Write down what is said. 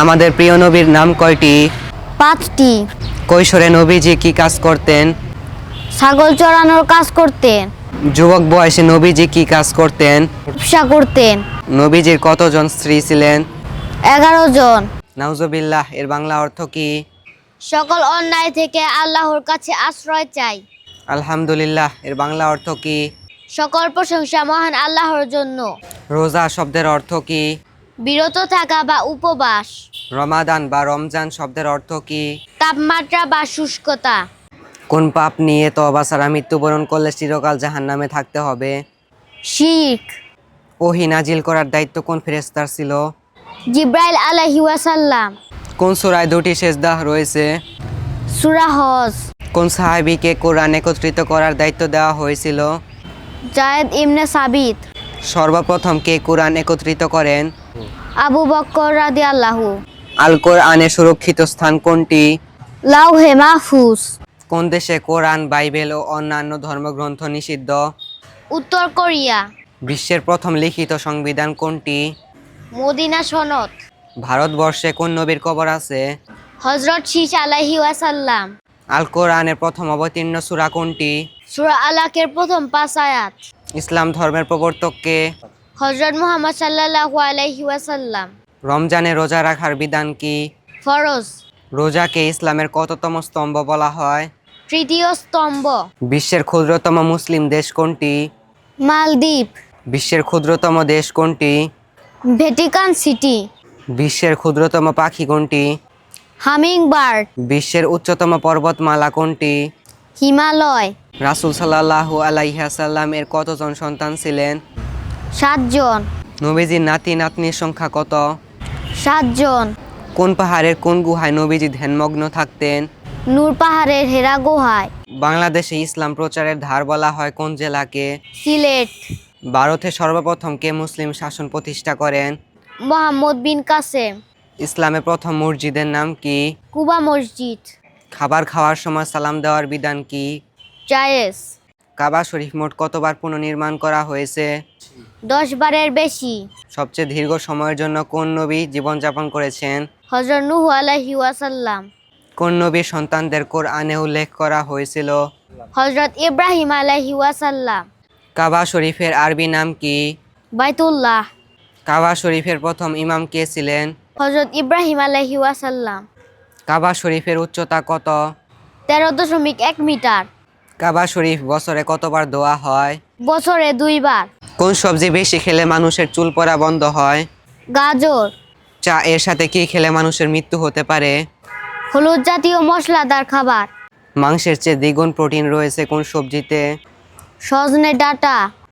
আমাদের প্রিয় নবীর নাম কয়টি? পাঁচটি। কৈশোরে নবীজি কি কাজ করতেন? ছাগল চড়ানোর কাজ করতেন। যুবক বয়সে নবীজি কি কাজ করতেন? ব্যবসা করতেন। নবীজির কতজন স্ত্রী ছিলেন? এগারো জন। নাউজুবিল্লাহ এর বাংলা অর্থ কি? সকল অন্যায় থেকে আল্লাহর কাছে আশ্রয় চাই। আলহামদুলিল্লাহ এর বাংলা অর্থ কি? সকল প্রশংসা মহান আল্লাহর জন্য। রোজা শব্দের অর্থ কি? বিরত থাকা বা উপবাস। রমাদান বা রমজান শব্দের অর্থ কি? তাপমাত্রা বা শুষ্কতা। কোন পাপ নিয়ে তবা ছাড়া মৃত্যুবরণ করলে চিরকাল জাহান্নামে থাকতে হবে? শিখ ওহি নাজিল করার দায়িত্ব কোন ফেরেস্তার ছিল? জিব্রাইল আলাইহি ওয়াসাল্লাম। কোন সুরায় দুটি সেজদাহ রয়েছে? সূরা হজ। কোন সাহাবীকে কোরআন একত্রিত করার দায়িত্ব দেওয়া হয়েছিল? জায়েদ ইবনে সাবিত। সর্বপ্রথম কে কোরআন একত্রিত করেন? আবু বক্কর রাদিয়াল্লাহু। আল কোরআনের সুরক্ষিত স্থান কোনটি? লাউহে মাহফুজ। কোন দেশে কোরআন বাইবেল ও অন্যান্য ধর্মগ্রন্থ নিষিদ্ধ? উত্তর কোরিয়া। বিশ্বের প্রথম লিখিত সংবিধান কোনটি? মদিনা সনদ। ভারতবর্ষে কোন নবীর কবর আছে? হজরত শীষ আলাইহি ওয়াসাল্লাম। আল কোরআনের প্রথম অবতীর্ণ সূরা কোনটি? সূরা আলাকের প্রথম পাঁচ আয়াত। ইসলাম ধর্মের প্রবর্তককে হজরত মুহাম্মদ সাল্লাল্লাহু আলাইহি ওয়াসাল্লাম। রমজানে রোজা রাখার বিধান কি? ফরজ। রোজাকে ইসলামের কততম স্তম্ভ বলা হয়? তৃতীয় স্তম্ভ। বিশ্বের ক্ষুদ্রতম মুসলিম দেশ কোনটি? মালদ্বীপ। বিশ্বের ক্ষুদ্রতম দেশ কোনটি? Vatican City. বিশ্বের ক্ষুদ্রতম পাখি কোনটি? হামিং বার্ড বিশ্বের উচ্চতম পর্বতমালা কোনটি? হিমালয়। রাসূল সাল্লাল্লাহু আলাইহাসাল্লাম এর কতজন সন্তান ছিলেন? সাতজন। নবীজির নাতি নাতনির সংখ্যা কত? সাতজন। কোন পাহাড়ের কোন গুহায় নবীজি ধ্যানমগ্ন থাকতেন? নূর পাহাড়ের হেরা গুহায়। বাংলাদেশে ইসলাম প্রচারের ধার বলা হয় কোন জেলাকে? সিলেট। ভারতে সর্বপ্রথম কে মুসলিম শাসন প্রতিষ্ঠা করেন? মোহাম্মদ বিন কাসেম। ইসলামে প্রথম মসজিদের নাম কি? কুবা মসজিদ। খাবার খাওয়ার সময় সালাম দেওয়ার বিধান কি? জায়েজ। কাবা শরীফ মোট কতবার পুনর্নির্মাণ করা হয়েছে? দশ বারের বেশি। সবচেয়ে দীর্ঘ সময়ের জন্য কোন নবী জীবনযাপন করেছেন? হজরত নুহু আলাইহি ওয়াসাল্লাম। কোন নবীর সন্তানদের কোরআনে উল্লেখ করা হয়েছিল? হজরত ইব্রাহিম আলাইহি ওয়াসাল্লাম। কাবা শরীফের আরবি নাম কি? বাইতুল্লাহ। কাবা শরীফের প্রথম ইমাম কে ছিলেন? হজরত ইব্রাহিম আলাইহি ওয়াসাল্লাম। কাবা শরীফের উচ্চতা কত? তেরো দশমিক এক মিটার। কাবা শরীফ বছরে কতবার দোয়া হয়? বছরে দুইবার। কোন সবজি বেশি খেলে মানুষের চুল পড়া বন্ধ হয়? গাজর। চা এর সাথে কি খেলে মানুষের মৃত্যু হতে পারে? হলুদ জাতীয় মশলাদার খাবার। মাংসের চেয়ে দ্বিগুণ প্রোটিন রয়েছে কোন সবজিতে? সজনে ডাটা।